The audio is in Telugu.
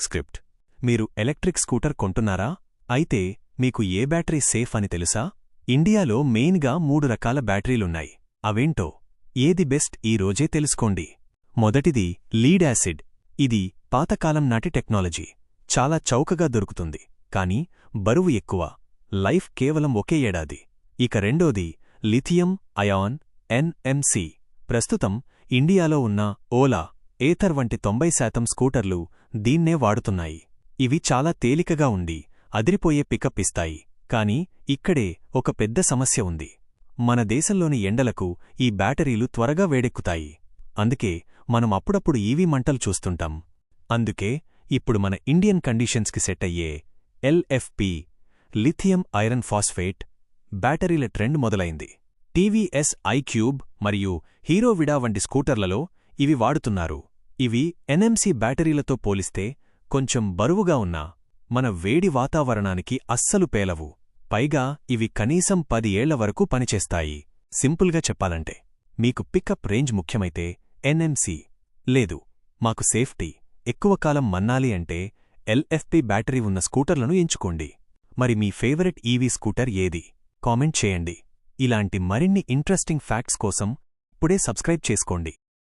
స్క్రిప్ట్. మీరు ఎలక్ట్రిక్ స్కూటర్ కొంటున్నారా? అయితే మీకు ఏ బ్యాటరీ సేఫ్ అని తెలుసా? ఇండియాలో మెయిన్గా మూడు రకాల బ్యాటరీలున్నాయి. అవేంటో? ఏది బెస్ట్ ఈ రోజే తెలుసుకోండి. మొదటిది లీడ్ యాసిడ్. ఇది పాతకాలం నాటి టెక్నాలజీ. చాలా చౌకగా దొరుకుతుంది. కానీ బరువు ఎక్కువ. లైఫ్ కేవలం ఒకే ఏడాది. ఇక రెండోది లిథియం అయాన్ ఎన్ఎంసి ప్రస్తుతం ఇండియాలో ఉన్న ఓలా ఏథర్ వంటి తొంభై శాతం స్కూటర్లు దీన్నే వాడుతున్నాయి. ఇవి చాలా తేలికగా ఉండి అదిరిపోయే పికప్ ఇస్తాయి. కాని ఇక్కడే ఒక పెద్ద సమస్య ఉంది. మన దేశంలోని ఎండలకు ఈ బ్యాటరీలు త్వరగా వేడెక్కుతాయి. అందుకే మనం అప్పుడప్పుడు ఈవీ మంటలు చూస్తుంటాం. అందుకే ఇప్పుడు మన ఇండియన్ కండీషన్స్కి సెట్ అయ్యే ఎల్ఎఫ్పి లిథియం ఐరన్ ఫాస్ఫేట్ బ్యాటరీల ట్రెండ్ మొదలైంది. టీవీఎస్ ఐక్యూబ్ మరియు హీరోవిడా వంటి స్కూటర్లలో ఇవి వాడుతున్నారు. ఇవి ఎన్ఎంసీ బ్యాటరీలతో పోలిస్తే కొంచెం బరువుగా ఉన్నా మన వేడి వాతావరణానికి అస్సలు పేలవు. పైగా ఇవి కనీసం పది ఏళ్ళ వరకు పనిచేస్తాయి. సింపుల్గా చెప్పాలంటే మీకు పికప్ రేంజ్ ముఖ్యమైతే ఎన్ఎంసీ. లేదు మాకు సేఫ్టీ. ఎక్కువ కాలం మన్నాలి అంటే ఎల్ఎఫ్పి బ్యాటరీ ఉన్న స్కూటర్లను ఎంచుకోండి. మరి మీ ఫేవరెట్ ఈవీ స్కూటర్ ఏది? కామెంట్ చేయండి. ఇలాంటి మరిన్ని ఇంట్రెస్టింగ్ ఫ్యాక్ట్స్ కోసం ఇప్పుడే సబ్స్క్రైబ్ చేసుకోండి.